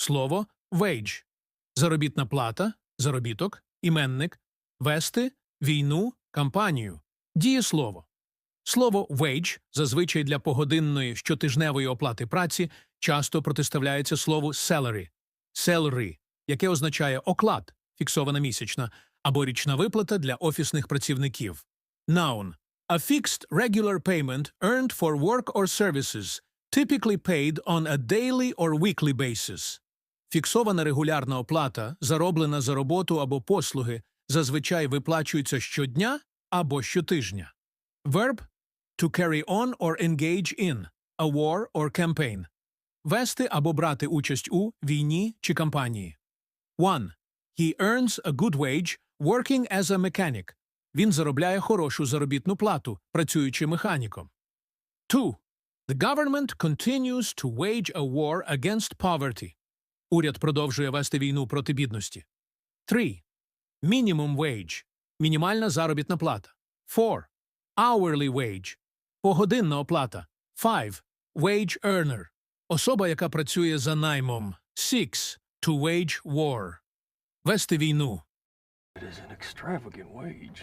слово wage, заробітна плата, заробіток, іменник, вести, війну, кампанію, дієслово. Слово wage зазвичай для погодинної щотижневої оплати праці часто протиставляється слову salary, salary, яке означає оклад, фіксована місячна, або річна виплата для офісних працівників. Noun – a fixed regular payment earned for work or services, typically paid on a daily or weekly basis. Фіксована регулярна оплата, зароблена за роботу або послуги, зазвичай виплачується щодня або щотижня. Verb – to carry on or engage in a war or campaign. Вести або брати участь у війні чи кампанії. 1. He earns a good wage working as a mechanic. Він заробляє хорошу заробітну плату, працюючи механіком. 2. The government continues to wage a war against poverty. Уряд продовжує вести війну проти бідності. 3. Minimum wage – мінімальна заробітна плата. 4. Hourly wage – погодинна оплата. 5. Wage earner – особа, яка працює за наймом. 6. To wage war – вести війну. It is an extravagant wage.